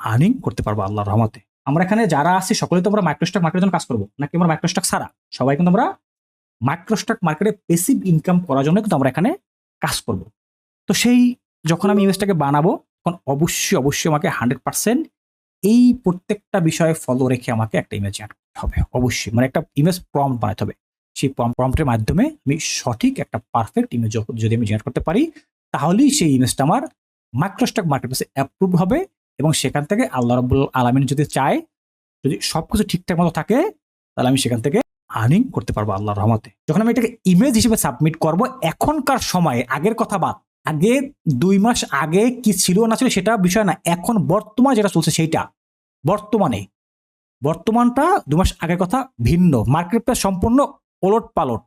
Earning করতে পারব আল্লাহর রহমতে। আমরা এখানে যারা আছি সকলে তো আমরা মাইক্রোস্টক মার্কেটের জন্য কাজ করব। নাকি আমরা মাইক্রোস্টক ছাড়া? সবাই কিন্তু আমরা মাইক্রোস্টক মার্কেটে পেসিভ ইনকাম করার জন্য কিন্তু আমরা এখানে কাজ করব। তো সেই যখন আমি ইমেজটাকে বানাবো, তখন অবশ্যই অবশ্যই আমাকে হান্ড্রেড পার্সেন্ট এই প্রত্যেকটা বিষয়ে ফলো রেখে আমাকে একটা ইমেজ অ্যাড করতে হবে। অবশ্যই মানে একটা ইমেজ প্রম্পট বানাতে হবে। সেই প্রম্পটের মাধ্যমে আমি সঠিক একটা পারফেক্ট ইমেজ যদি আমি জেনারেট করতে পারি, তাহলেই সেই ইমেজটা আমার মাইক্রোস্টক মার্কেট প্লেসে অ্যাপ্রুভ হবে। এবং সেখান থেকে আল্লাহ রব্বুল আলমিন যদি চায়, যদি সব কিছু ঠিকঠাক মতো থাকে, তাহলে আমি সেখান থেকে আর্নিং করতে পারব আল্লাহর রহমতে। যখন আমি এটাকে ইমেজ হিসেবে সাবমিট করব, এখনকার সময়ে, আগের কথা বাদ, আগে দুই মাস আগে কি ছিল না ছিল সেটা বিষয় না, এখন বর্তমান যেটা চলছে সেইটা, বর্তমানে। বর্তমানটা দু মাস আগের কথা ভিন্ন মার্কেট প্লেস সম্পূর্ণ ওলট পালট।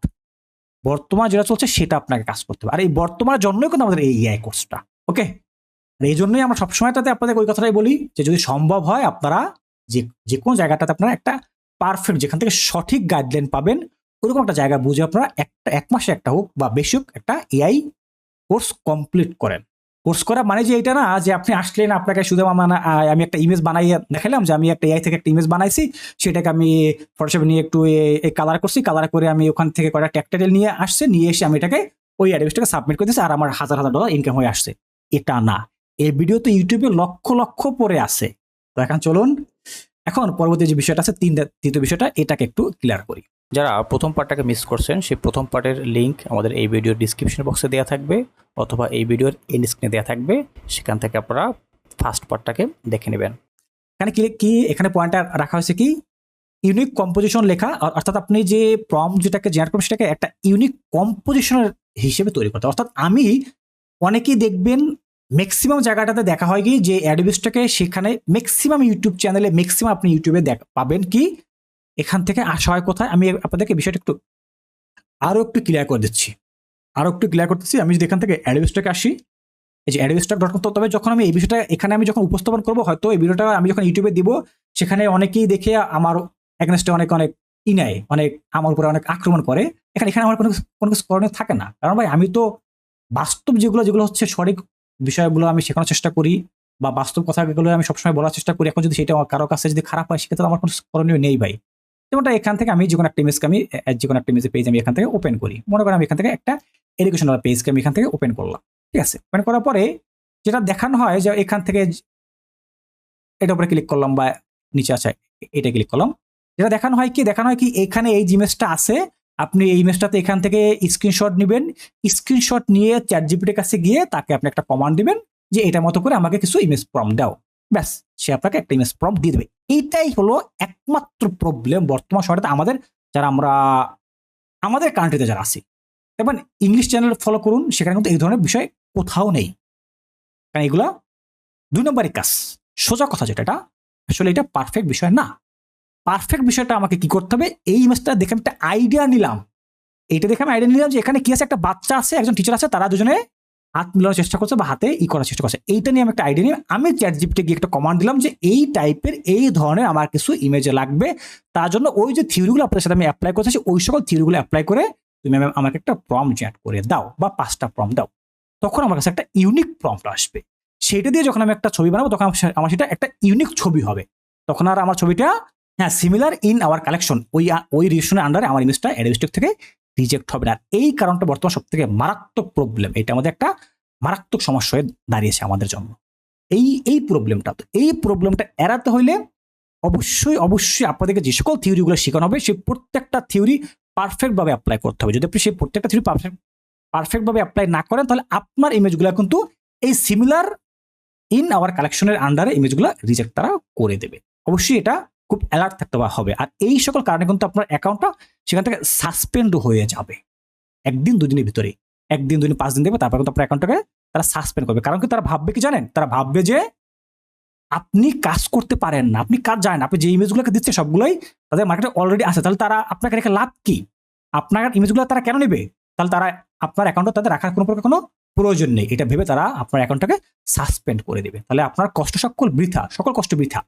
বর্তমান যেটা চলছে সেটা আপনাকে কাজ করতে হবে। আর এই বর্তমানের জন্যই কিন্তু আমাদের এই এআই কোর্সটা ওকে এই জন্যই আমরা সবসময়টাতে আপনাদের ওই কথাটাই বলি যে যদি সম্ভব হয় আপনারা যে যে কোনো জায়গাটাতে আপনারা একটা পারফেক্ট যেখান থেকে সঠিক গাইডলাইন পাবেন, ওরকম একটা জায়গা বুঝে আপনারা একটা, এক মাসে একটা হোক বা বেশি হোক একটা এআই কোর্স কমপ্লিট করেন। কোর্স করা মানে যে এটা না যে আপনি আসলেন আপনাকে শুধু মানে আমি একটা ইমেজ বানাইয়ে দেখালাম যে আমি একটা এআই থেকে একটা ইমেজ বানাইছি, সেটাকে আমি ফটোশপে নিয়ে একটু কালার করছি কালার করে আমি ওখান থেকে কয়েকটা ট্যাক্টাইল নিয়ে আসছে, নিয়ে এসে আমি এটাকে ওই অ্যাড্রেসটাকে সাবমিট করে দিচ্ছি আর আমার হাজার হাজার ডলার ইনকাম হয়ে আসছে। এটা না। এই ভিডিও তো ইউটিউবে লক্ষ লক্ষ পরে আছে। তো এখন চলুন এখন পরবর্তী যে বিষয়টা আছে তিন তৃতীয় বিষয়টা এটাকে একটু ক্লিয়ার করি। যারা প্রথম পার্টটাকে মিস করছেন সেই প্রথম পার্টের লিঙ্ক আমাদের এই ভিডিওর ডিসক্রিপশন বক্সে দেওয়া থাকবে অথবা এই ভিডিওর এন্ড স্ক্রিনে দেওয়া থাকবে। সেখান থেকে আপনারা ফার্স্ট পার্টটাকে দেখে নেবেন। এখানে কি কি এখানে পয়েন্টটা রাখা হয়েছে কি? ইউনিক কম্পোজিশন লেখা অর্থাৎ আপনি যে প্রম যেটাকে জেনারেট করবেন সেটাকে একটা ইউনিক কম্পোজিশনের হিসেবে তৈরি করতে অর্থাৎ আমি অনেকেই দেখবেন ম্যাক্সিমাম জায়গাটাতে দেখা হয় কি? যে অ্যাডভিসটাকে সেখানে ম্যাক্সিমাম ইউটিউব চ্যানেলে ম্যাক্সিমাম আপনি ইউটিউবে দেখ- পাবেন কি? এখান থেকে আসা হয় কোথায়? আমি আপনাদেরকে বিষয়টা একটু আরও একটু ক্লিয়ার করে দিচ্ছি। আরও একটু ক্লিয়ার করতেছি আমি যদি এখান থেকে অ্যাডভিসটাকে আসি, এই যে অ্যাডভিস্টার ডট কম তবে যখন আমি এই বিষয়টা এখানে আমি যখন উপস্থাপন করব, হয়তো এই ভিডিওটা আমি যখন ইউটিউবে দিব, সেখানে অনেকেই দেখে আমার এগেনস্টে অনেক অনেক ই নেয়, অনেক আমার উপরে অনেক আক্রমণ করে। এখানে এখানে আমার কোনো কোনো কিছু করণীয় থাকে না। কারণ ভাই, আমি তো বাস্তব যেগুলো যেগুলো হচ্ছে সঠিক বিষয়গুলো আমি শেখানোর চেষ্টা করি বা বাস্তব কথাগুলো আমি সবসময় বলার চেষ্টা করি। এখন যদি সেটা কারও কাছে যদি খারাপ হয়, সেক্ষেত্রে আমার কোনো করণীয় নেই ভাই। যেমনটা এখান থেকে আমি যে কোনো একটা ইমেজকে আমি যে কোনো একটা ইমেজের পেজ আমি এখান থেকে ওপেন করি। মনে করেন আমি এখান থেকে একটা এডুকেশনাল পেজকে আমি এখান থেকে ওপেন করলাম। ঠিক আছে? ওপেন করার পরে যেটা দেখানো হয় যে এখান থেকে এটার উপরে ক্লিক করলাম বা নিচে আছে এটা ক্লিক করলাম। যেটা দেখানো হয় কি? দেখানো হয় কি এখানে এই জিমেজটা আছে আপনি এই ইমেজটাতে এখান থেকে স্ক্রিনশট নেবেন। স্ক্রিনশট নিয়ে চ্যাট জিপিটির কাছে গিয়ে তাকে আপনি একটা কমান্ড দিবেন যে এটা মতো করে আমাকে কিছু ইমেজ প্রম দাও। ব্যাস, সে আপনাকে একটা ইমেজ প্রম দিয়ে দেবে। এইটাই হলো একমাত্র প্রবলেম বর্তমান সময়টাতে আমাদের, যারা আমরা, আমাদের কান্ট্রিতে যারা আছি। এবং ইংলিশ চ্যানেল ফলো করুন, সেখানে কিন্তু এই ধরনের বিষয় কোথাও নেই। কারণ এগুলা দুই নম্বরই কাজ। সোজা কথা যেটা, এটা আসলে এটা পারফেক্ট বিষয় না। পারফেক্ট বিষয়টা আমাকে কি করতে হবে? এই ইমেজটা দেখে আমি একটা আইডিয়া নিলাম। এইটা দেখে আমি আইডিয়া নিলাম যে এখানে কি আছে? একটা বাচ্চা আছে, একজন টিচার আছে, তারা দুজনে হাত মিলানোর চেষ্টা করছে বা হাতে ই করার চেষ্টা করছে। এইটা নিয়ে আমি একটা আইডিয়া নিয়ে আমি চ্যাট জিপিতে গিয়ে একটা কমান্ড দিলাম যে এই টাইপের এই ধরনের আমার কিছু ইমেজে লাগবে। তার জন্য ওই যে থিওরিগুলো আপনার সাথে আমি অ্যাপ্লাই করতেছি ওই সকল থিওরিগুলো অ্যাপ্লাই করে তুমি আমা- আমাকে একটা প্রম চ্যাট করে দাও বা পাঁচটা প্রম দাও। তখন আমার কাছে একটা ইউনিক প্রম্পট আসবে। সেটা দিয়ে যখন আমি একটা ছবি বানাবো, তখন আমার সেটা একটা ইউনিক ছবি হবে। তখন আর আমার ছবিটা হ্যাঁ সিমিলার ইন আওয়ার কালেকশন ওই ওই রিলেশনের আন্ডারে আমার ইমেজটা অ্যাডভিস্টিক থেকে রিজেক্ট হবে না। এই কারণটা বর্তমান সব থেকে মারাত্মক প্রবলেম এটা আমাদের একটা মারাত্মক সমস্যা হয়ে দাঁড়িয়েছে আমাদের জন্য। এই এই প্রবলেমটা তো এই প্রবলেমটা এড়াতে হইলে অবশ্যই অবশ্যই আপনাদেরকে যে সকল থিওরিগুলো শেখানো হবে, সেই প্রত্যেকটা থিওরি পারফেক্টভাবে অ্যাপ্লাই করতে হবে। যদি আপনি সেই প্রত্যেকটা থিওরি পারফেক্ট পারফেক্টভাবে অ্যাপ্লাই না করেন, তাহলে আপনার ইমেজগুলো কিন্তু এই সিমিলার ইন আওয়ার কালেকশনের আন্ডারে ইমেজগুলো রিজেক্ট তারা করে দেবে। অবশ্যই এটা খুব অ্যালার্ট থাকতে হবে। আর এই সকল কারণে কিন্তু আপনার অ্যাকাউন্টটা সেখান থেকে সাসপেন্ড হয়ে যাবে। একদিন, দুদিনের ভিতরে। একদিন, দুদিন, পাঁচ দিন দেবে তারপর কিন্তু আপনার অ্যাকাউন্টটাকে তারা সাসপেন্ড করবে। কারণ কি, তারা ভাববে কি জানেন? তারা ভাববে যে আপনি কাজ করতে পারেন না, আপনি কাজ জানেন আপনি যে ইমেজগুলোকে দিচ্ছে, সবগুলোই তাদের মার্কেটে অলরেডি আছে। তাহলে তারা আপনাকে রেখে লাভ কি? আপনার ইমেজগুলো তারা কেন নেবে? তাহলে তারা আপনার অ্যাকাউন্টে তাদের রাখার কোনো প্রকার কোনো প্রয়োজন নেই। এটা ভেবে তারা আপনার অ্যাকাউন্টটাকে সাসপেন্ড করে দেবে। তাহলে আপনার কষ্ট সকল বৃথা, সকল কষ্ট বৃথা।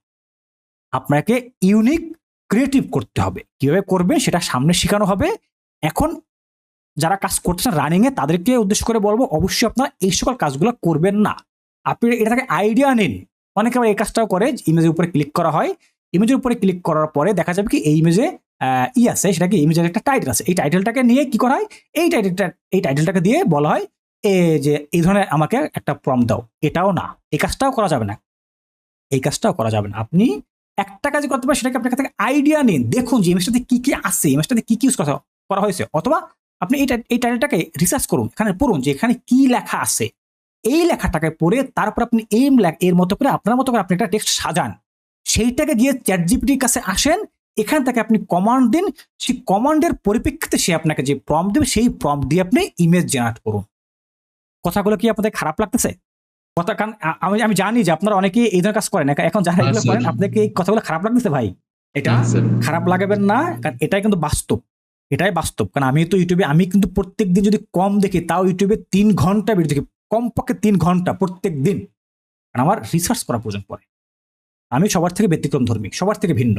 আপনাকে ইউনিক ক্রিয়েটিভ করতে হবে। কীভাবে করবেন সেটা সামনে শেখানো হবে। এখন যারা কাজ করতেছেন রানিং এ, তাদেরকে উদ্দেশ্য করে বলব, অবশ্যই আপনারা এই সকল কাজগুলো করবেন না। আপনি এটা থেকে আইডিয়া নিন। অনেকে আবার এই কাজটাও করে ইমেজের উপরে ক্লিক করা হয়। ইমেজের উপরে ক্লিক করার পরে দেখা যাবে কি, এই ইমেজে ই আছে সেটা কি ইমেজের একটা টাইটেল আছে। এই টাইটেলটাকে নিয়ে কি করা হয়? এই টাইটেলটা এই টাইটেলটাকে দিয়ে বলা হয়, এ যে এই ধরনের আমাকে একটা প্রম দাও। এটাও না। এই কাজটাও করা যাবে না। এই কাজটাও করা যাবে না। আপনি একটা কাজ করতে পারেন সেটাকে আপনার কাছ থেকে আইডিয়া নিন। দেখুন যে ইমেজটাতে কী কী আছে ইমেজটাতে কী কী ইউজ করা হয়েছে। অথবা আপনি এই এই টাইটেলটাকে রিসার্চ করুন, এখানে পড়ুন যে এখানে কী লেখা আছে। এই লেখাটাকে পড়ে তারপর আপনি লেখ এর মতো করে, আপনার মতো করে আপনি একটা টেক্সট সাজান। সেইটাকে গিয়ে চ্যাট জিপিটির কাছে আসেন, এখান থেকে আপনি কমান্ড দিন। সেই কমান্ডের পরিপ্রেক্ষিতে সে আপনাকে যে প্রম দেবে, সেই প্রম দিয়ে আপনি ইমেজ জেনারেট করুন। কথাগুলো কি আপনাদের খারাপ লাগতেছে? কারণ আমি আমি জানি যে আপনারা অনেকে এই ধরনের কাজ করেন। এখন যারা এগুলো আচ্ছা। করেন আপনাকে এই কথাগুলো খারাপ লাগতেছে ভাই। এটা খারাপ লাগাবেন না কারণ এটাই কিন্তু বাস্তব। এটাই বাস্তব। কারণ আমি তো ইউটিউবে আমি কিন্তু প্রত্যেক দিন যদি কম দেখি তাও ইউটিউবে তিন ঘণ্টা ভিডিও দেখি। কমপক্ষে তিন ঘণ্টা প্রত্যেক দিন কারণ আমার রিসার্চ করা প্রয়োজন পড়ে। আমি সবার থেকে ব্যতিক্রম ধর্মী সবার থেকে ভিন্ন।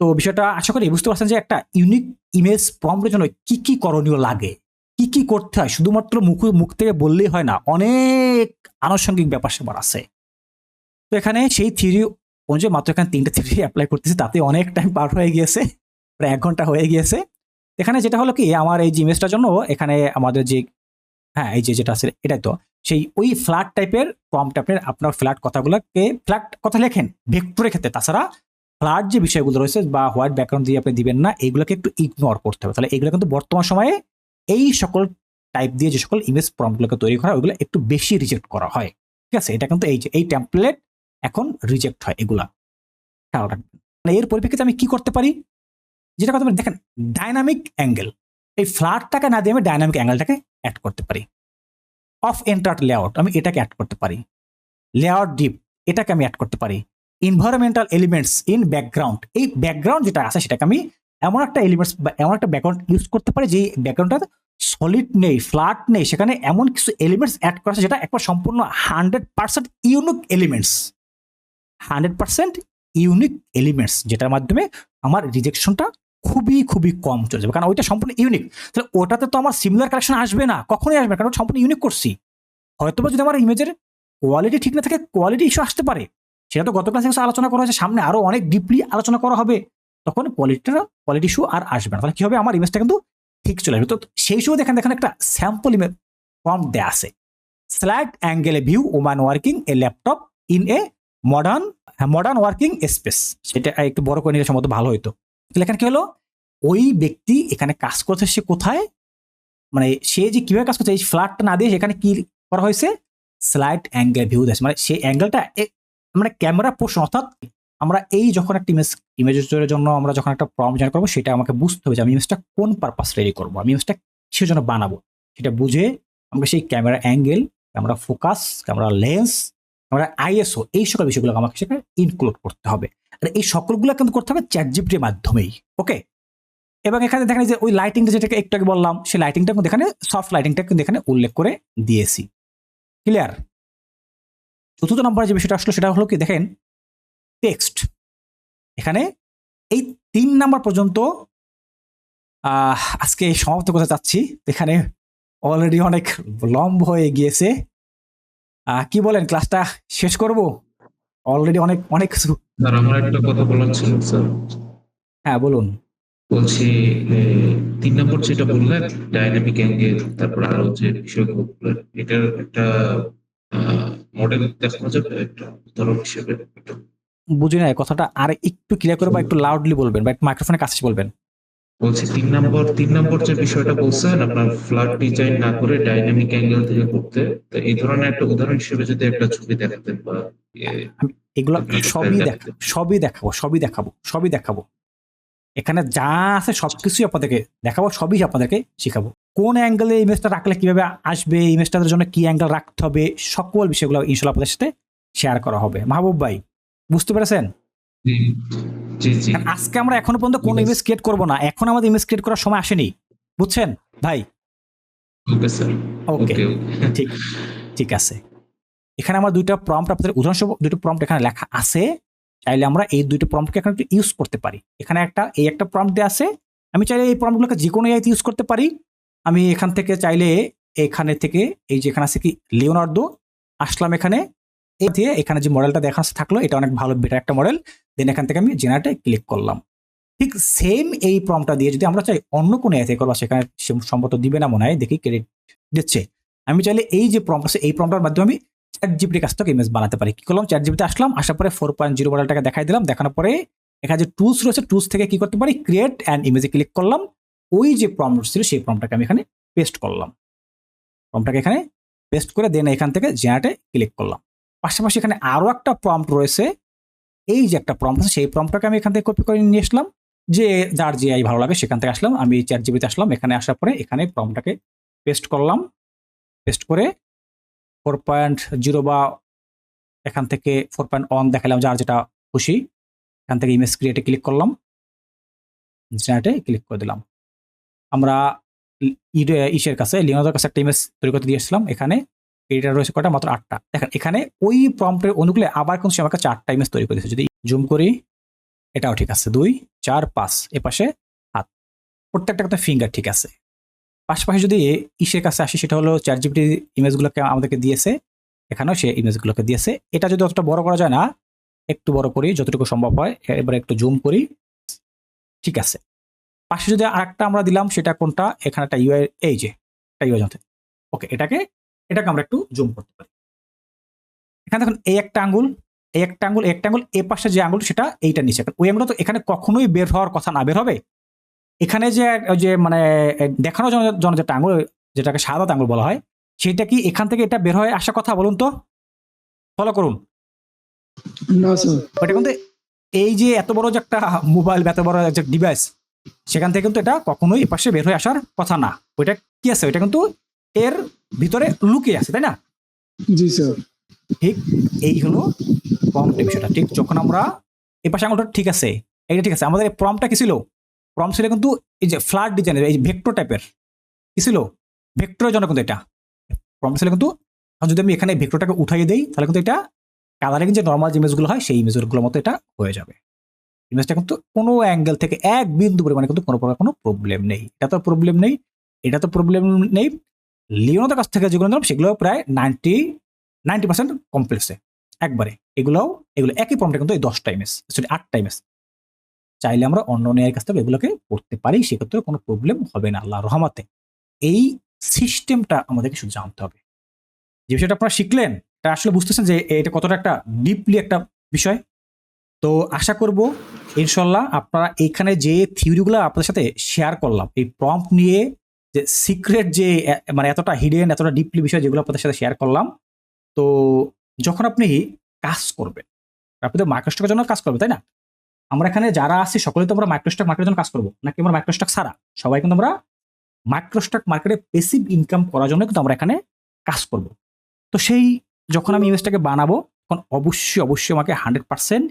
তো বিষয়টা আশা করি বুঝতে পারছেন যে একটা ইউনিক ইমেজ প্রম্পটের জন্য কী কী করণীয় লাগে। কি কি করতে হয়? শুধুমাত্র মুখ মুখ থেকে বললেই হয় না, অনেক আনুষঙ্গিক ব্যাপার স্যাপার আছে। তো এখানে সেই থিওরি অনুযায়ী মাত্র এখানে তিনটে থিওরি অ্যাপ্লাই করতেছি, তাতে অনেক টাইম পার হয়ে গিয়েছে, প্রায় এক ঘণ্টা হয়ে গিয়েছে। এখানে যেটা হলো কি, আমার এই জিমেজটার জন্য এখানে আমাদের যে হ্যাঁ এই যে যেটা আছে, এটাই তো। সেই ওই ফ্ল্যাট টাইপের প্রম্পট আপনার আপনার ফ্ল্যাট কথাগুলোকে ফ্ল্যাট কথা লেখেন ভেক্টরের ক্ষেত্রে। তাছাড়া ফ্ল্যাট যে বিষয়গুলো রয়েছে বা হোয়াইট ব্যাকগ্রাউন্ড দিয়ে আপনি দিবেন না এইগুলোকে একটু ইগনোর করতে হবে। তাহলে এগুলো কিন্তু বর্তমান সময়ে এই সকল টাইপ দিয়ে যে সকল ইমেজ প্রম্পটগুলোকে তৈরি করা ওইগুলো একটু বেশি রিজেক্ট করা হয়। ঠিক আছে? এটা কিন্তু এই যে, এই টেমপ্লেট এখন রিজেক্ট হয় এগুলা। খেয়াল রাখবেন। এর পরিপ্রেক্ষিতে আমি কি করতে পারি? যেটা কথা দেখেন ডাইনামিক অ্যাঙ্গেল এই ফ্ল্যাটটাকে না দিয়ে আমি ডাইনামিক অ্যাঙ্গেলটাকে অ্যাড করতে পারি। অফ এন্টার্ট লেআউট আমি এটাকে অ্যাড করতে পারি। লেআউট ডিপ এটাকে আমি অ্যাড করতে পারি। ইনভায়রনমেন্টাল এলিমেন্টস ইন ব্যাকগ্রাউন্ড এই ব্যাকগ্রাউন্ড যেটা আছে, সেটাকে আমি এমন একটা এলিমেন্টস বা এমন একটা ব্যাকগ্রাউন্ড ইউজ করতে পারে যে ব্যাকগ্রাউন্ডটা সলিড নেই ফ্ল্যাট নেই, সেখানে এমন কিছু এলিমেন্টস অ্যাড করা আছে যেটা একবার সম্পূর্ণ hundred percent unique elements hundred percent unique elements যেটার মাধ্যমে আমার রিজেকশনটা খুবই খুবই কম চলে যাবে। কারণ ওইটা সম্পূর্ণ ইউনিক তাহলে ওটাতে তো আমার সিমিলার কালেকশন আসবে না, কখনোই আসবে কারণ সম্পূর্ণ ইউনিক করছি। হয়তো যদি আমার ইমেজের কোয়ালিটি ঠিক না থাকে কোয়ালিটি ইস্যু আসতে পারে। সেটা তো গত ক্লাসে আলোচনা করা হয়েছে, সামনে আরও অনেক ডিপলি আলোচনা করা হবে। তখন কোয়ালিটিটা কোয়ালিটি ইস্যু আর আসবে না। তাহলে কি হবে? আমার ইমেজটা কিন্তু ঠিক চলে আসবে। তো সেই সময় দেখেন দেখেন একটা স্যাম্পল ইমেজ ফর্ম দেয়া আছে। Slide angle view woman working a laptop in a modern modern working space সেটা একটু বড় করে নিলে সম্ভবত ভালো হইতো। তাহলে এখানে কি হলো? ওই ব্যক্তি এখানে কাজ করছে, সে কোথায়? মানে সে যে কীভাবে কাজ করছে, এই ফ্ল্যাটটা না দিয়ে এখানে কি করা হয়েছে? স্লাইড অ্যাঙ্গেল ভিউ দিয়েছে মানে সেই অ্যাঙ্গেলটা মানে ক্যামেরা পোর্শন অর্থাৎ আমরা এই যখন একটা ইমেজ ইমেজের জন্য আমরা যখন একটা প্রম জেনারেট করব, সেটা আমাকে বুঝতে হবে যে আমি ইমেজটা কোন পারপাস রেডি করব? আমি ইমেজটা কিসের জন্য বানাবো? সেটা বুঝে আমরা সেই camera angle camera focus camera lens camera ISO এই সকল বিষয়গুলো আমাকে সেখানে ইনক্লুড করতে হবে। আর এই সকলগুলো কিন্তু করতে হবে চ্যাট জিপিটির মাধ্যমেই ওকে এবং এখানে দেখেন যে ওই লাইটিংটা যেটাকে একটু আগে বললাম, সেই লাইটিংটা কিন্তু এখানে সফট লাইটিংটা কিন্তু এখানে উল্লেখ করে দিয়েছি। ক্লিয়ার চতুর্থ নম্বরে যে বিষয়টা আসলো, সেটা হলো কি? দেখেন টেক্সট এখানে এই তিন নাম্বার পর্যন্ত আজকে সমাপ্ত করতে চাচ্ছি। এখানে অলরেডি অনেক লম্ব হয়ে গিয়েছে। কি বলেন ক্লাসটা শেষ করব? অলরেডি অনেক অনেক কিছু স্যার আমার একটা কথা বলার ছিল স্যার। হ্যাঁ বলুন। বলছি তিন নম্বর যেটা বললেন ডাইনামিক অ্যাঙ্গেল তারপর আরও যে বিষয়গুলো বললেন এটার একটা মডেল দেখানো যাবে একটা উদাহরণ হিসেবে। বুঝি না কথাটা আর একটু ক্লিয়ার করে বা একটু লাউডলি বলবেন বা একটু মাইক্রোফোনের কাছে বলবেন। বলছি তিন নম্বর তিন নম্বর যে বিষয়টা বলছেন আপনার ফ্ল্যাট ডিজাইন না করে ডাইনামিক অ্যাঙ্গেল থেকে করতে তো এই ধরনের একটা উদাহরণ হিসেবে যদি একটা ছবি দেখাতেন বা এগুলো সবই দেখাতে। দেখ সবই দেখাবো সবই দেখাবো সবই দেখাবো। এখানে যা আছে সবকিছুই আপনাদেরকে দেখাবো সবই আপনাদেরকে শেখাবো। কোন অ্যাঙ্গেলে ইমেজটা রাখলে কীভাবে আসবে ইমেজটার জন্য কি অ্যাঙ্গেল রাখতে হবে সকল বিষয়গুলো ইনশাল্লাহ আপনাদের সাথে শেয়ার করা হবে। মাহবুব ভাই বুঝতে পেরেছেন? আজকে আমরা এখনও পর্যন্ত কোন. ইমেজ ক্রিয়েট করব না। এখন আমাদের ইমেজ ক্রিয়েট করার সময় আসেনি। বুঝছেন? ভাই? ওকে ঠিক ঠিক আছে। এখানে আমার দুইটা প্রম্পট আপনাদের উদাহরণস্বরূপ দুটো প্রম্পট এখানে লেখা আছে। চাইলে আমরা এই দুইটা প্রম্পটকে এখানে একটু ইউজ করতে পারি। এখানে একটা এই একটা প্রম্পট দেওয়া আছে। আমি চাইলে এই প্রম্পটগুলোকে যে কোনো ইউজ করতে পারি। আমি এখান থেকে চাইলে এখানে থেকে এই যে এখানে আছে কি লিওনার্দো আসলাম এখানে। এই দিয়ে এখানে যে মডেলটা দেখা থাকল, এটা অনেক ভালো বেটার একটা মডেল দেন এখান থেকে আমি জেনারেটে ক্লিক করলাম। ঠিক সেম এই প্রমটা দিয়ে যদি আমরা চাই অন্য কোনো এতে করব, সেখানে সম্ভবত দিবে না মনে হয়, দেখি ক্রেডিট দিচ্ছে। আমি চাইলে এই যে প্রম্পট আছে, এই প্রম্পটার মাধ্যমে আমি চ্যাট জিপিটির কাছ থেকে ইমেজ বানাতে পারি। কি করলাম? চ্যাট জিপিতে আসলাম, আসার পরে ফোর পয়েন্ট জিরো মডেলটাকে দেখাই দিলাম, দেখানোর পরে এখানে যে টুলস রয়েছে টুলস থেকে কি করতে পারি? ক্রিয়েট অ্যান্ড ইমেজে ক্লিক করলাম। ওই যে প্রম্পট ছিল, সেই প্রম্পটাকে আমি এখানে পেস্ট করলাম। প্রম্পটাকে এখানে পেস্ট করে দেন এখান থেকে জেনারেটে ক্লিক করলাম। পাশাপাশি এখানে আরও একটা প্রম্পট রয়েছে। এই যে একটা প্রম্পট আছে, সেই প্রম্পটটাকে আমি এখান থেকে কপি করে নিয়ে আসলাম। যে যার যে আই ভালো লাগে সেখান থেকে আসলাম। আমি চ্যাট জিবিতে আসলাম। এখানে আসার পরে এখানে প্রম্পটটাকে পেস্ট করলাম। পেস্ট করে ফোর পয়েন্ট জিরো বা এখান থেকে ফোর পয়েন্ট ওয়ান দেখালাম যার যেটা খুশি, এখান থেকে ইমেজ ক্রিয়েটে ক্লিক করলাম। জেনারেটে ক্লিক করে দিলাম। আমরা ইসের কাছে লিওনাদের কাছে একটা ইমেজ তৈরি করতে দিয়েছিলাম এখানে এটা রয়েছে কটা মাত্র আটটা। দেখেন, এখানে ওই প্রম্পটের অনুকূলে আবার কিন্তু সে আমাকে চারটা ইমেজ তৈরি করে দিয়েছে। যদি জুম করি, এটাও ঠিক আছে। দুই, চার, পাঁচ এ পাশে হাত প্রত্যেকটা কথা ফিঙ্গার ঠিক আছে। পাশাপাশি যদি ইসের কাছে আসি, সেটা হলো চার জিবিটি ইমেজগুলোকে আমাদেরকে দিয়েছে। এখানেও সে ইমেজগুলোকে দিয়েছে। এটা যদি অতটা বড় করা যায় না, একটু বড় করি, যতটুকু সম্ভব হয়, এবার একটু জুম করি, ঠিক আছে। পাশে যদি আরেকটা আমরা দিলাম, সেটা কোনটা? এখানে একটা ইউআই এই যে, একটা ইউআই ওকে এটাকে এটাকে আমরা একটু জুম করতে পারি। এখানে দেখুন এই একটা আঙ্গুল এই একটা আঙ্গুল একটা আঙ্গুল এ পাশে যে আঙ্গুল সেটা এইটা নিচে। ওই আঙ্গুলটা তো এখানে কখনোই বের হওয়ার কথা না বের হবে? এখানে যে যে মানে দেখানোর জন্য যেটা আঙ্গুল যেটাকে সাদা আঙুল বলা হয় সেটা কি এখান থেকে এটা বের হয়ে আসা কথা বলুন তো? ফলো করুন। কিন্তু এই যে এত বড় যে একটা মোবাইল বা এত বড় যে ডিভাইস সেখান থেকে কিন্তু এটা কখনোই এপাশে বের হয়ে আসার কথা না। ওইটা কি আছে? ওইটা কিন্তু এর ভিতরে লুকিয়ে আছে তাই না? জি স্যার। ঠিক এই হলো প্রম্পটের বিষয়টা। ঠিক যখন আমরা এই পাশে আঙুলটা ঠিক আছে। এইটা ঠিক আছে আমাদের এই প্রম্পটা কি ছিল? প্রম্পট ছিল কিন্তু এই যে ফ্ল্যাট ডিজাইনের এই ভেক্টর টাইপের কি ছিল? ভেক্টরের জন্য কিন্তু এটা। প্রম্পট ছিল কিন্তু যদি আমি এখানে ভেক্টরটাকে উঠাইয়ে দেই তাহলে কিন্তু এটা কালারিং যে নর্মাল যে ইমেজগুলো হয় সেই ইমেজগুলোর মতো এটা হয়ে যাবে। ইমেজটা কিন্তু কোনো অ্যাঙ্গেল থেকে এক বিন্দু পরিমাণে কিন্তু কোনো প্রকার কোনো প্রবলেম নেই। এটা তো প্রবলেম নেই এটা তো প্রবলেম নেই লিওনোদের কাছ থেকে যেগুলো নিলাম সেগুলো প্রায় নাইনটি নাইনটি পার্সেন্ট কমপ্লেক্সে একবারে, এগুলোও, এগুলো একই প্রমটা কিন্তু এই দশটা ইমেজ সরি আটটা ইমেজ চাইলে আমরা অন্য অন্যের কাছ থেকে এগুলোকে করতে পারি সেক্ষেত্রে কোনো প্রবলেম হবে না আল্লাহ রহমাতে। এই সিস্টেমটা আমাদেরকে শুধু জানতে হবে। যে বিষয়টা আপনারা শিখলেন এটা আসলে বুঝতেছেন যে এটা কতটা একটা ডিপলি একটা বিষয়। তো আশা করব, ইনশাল্লাহ আপনারা এইখানে যে থিওরিগুলো আপনাদের সাথে শেয়ার করলাম, এই প্রম্পট নিয়ে যে সিক্রেট যে মানে এতটা হিডেন এতটা ডিপলি বিষয় যেগুলো আপনাদের সাথে শেয়ার করলাম, তো যখন আপনি কাজ করবেন, আপনি তো মাইক্রোস্টকের জন্য কাজ করবেন, তাই না? আমরা এখানে যারা আছি সকলে তো আমরা মাইক্রোস্টক মার্কেটের জন্য কাজ করব। নাকি আমরা মাইক্রোস্টক ছাড়া? সবাই কিন্তু আমরা মাইক্রোস্টক মার্কেটে পেসিভ ইনকাম করার জন্য কিন্তু আমরা এখানে কাজ করব। তো সেই যখন আমি ইমেজটাকে বানাবো, তখন অবশ্যই অবশ্যই আমাকে হান্ড্রেড পার্সেন্ট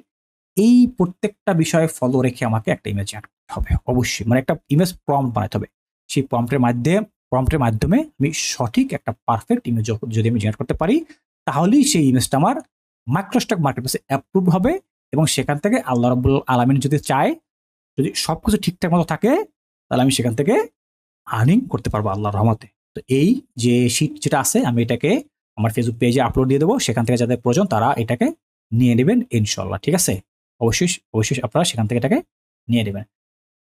এই প্রত্যেকটা বিষয়ে ফলো রেখে আমাকে একটা ইমেজ আনতে হবে, অবশ্যই। মানে একটা ইমেজ প্রম্পট বানাতে হবে। সেই প্রম্পটের মাধ্যমে প্রম্পটের মাধ্যমে আমি সঠিক একটা পারফেক্ট ইমেজ যদি আমি জেনারেট করতে পারি, তাহলেই সেই ইমেজটা আমার মাইক্রোস্টক মার্কেটপ্লেসে অ্যাপ্রুভ হবে এবং সেখান থেকে আল্লাহ রব্বুল আলমিন যদি চায়, যদি সব কিছু ঠিকঠাক মতো থাকে, তাহলে আমি সেখান থেকে আর্নিং করতে পারব আল্লাহর রহমতে। তো এই যে শিট যেটা আছে, আমি এটাকে আমার ফেসবুক পেজে আপলোড দিয়ে দেবো। সেখান থেকে যাদের প্রয়োজন, তারা এটাকে নিয়ে নেবেন ইনশাল্লাহ ঠিক আছে? অবশ্যই অবশ্যই আপনারা সেখান থেকে এটাকে নিয়ে নেবেন।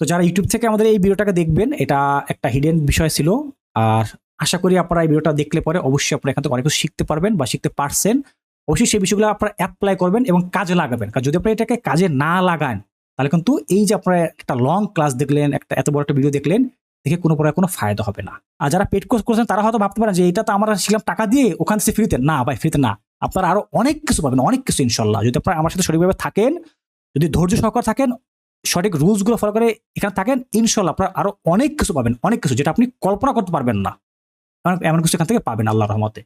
তো যারা ইউটিউব থেকে আমাদের এই ভিডিওটাকে দেখবেন, এটা একটা হিডেন বিষয় ছিল। আর আশা করি আপনারা এই ভিডিওটা দেখলে পরে অবশ্যই আপনারা এখান থেকে অনেক কিছু শিখতে পারবেন বা শিখতে পারছেন। অবশ্যই সেই বিষয়গুলো আপনারা অ্যাপ্লাই করবেন এবং কাজে লাগাবেন। কারণ যদি আপনারা এটাকে কাজে না লাগান, তাহলে কিন্তু এই যে আপনারা একটা লং ক্লাস দেখলেন, একটা এত বড় একটা ভিডিও দেখলেন, দেখে কোনো প্রকার কোনো ফায়দা হবে না। আর যারা পেড কোর্স করছেন, তারা হয়তো ভাবতে পারেন যে এটা তো আমরা শিখলাম টাকা দিয়ে, ওখান থেকে ফ্রিতে না ভাই ফ্রিতে না। আপনারা আরও অনেক কিছু পাবেন, অনেক কিছু ইনশাল্লাহ। যদি আপনারা আমার সাথে সঠিকভাবে থাকেন, যদি ধৈর্য সহকার থাকেন সঠিক রুলসগুলো ফলো করে এখানে থাকেন ইনশাল্লাহ আপনারা আরও অনেক কিছু পাবেন, অনেক কিছু যেটা আপনি কল্পনা করতে পারবেন না। এমন এমন কিছু এখান থেকে পাবেন আল্লাহ রহমতে।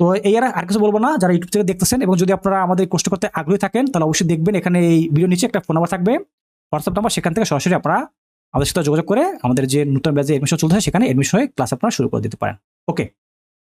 তো এই আর আর কিছু বলব না, যারা ইউটিউব থেকে দেখতেছেন এবং যদি আপনারা আমাদের কষ্ট করতে আগ্রহী থাকেন, তাহলে অবশ্যই দেখবেন এখানে এই ভিডিও নিচে একটা ফোন নাম্বার থাকবে। হোয়াটসঅ্যাপ নাম্বার সেখান থেকে সরাসরি আপনারা আমাদের সাথে যোগাযোগ করে আমাদের যে নতুন ব্যাচে এডমিশন চলছে, সেখানে এডমিশন হয়ে ক্লাস আপনারা শুরু করে দিতে পারেন। ওকে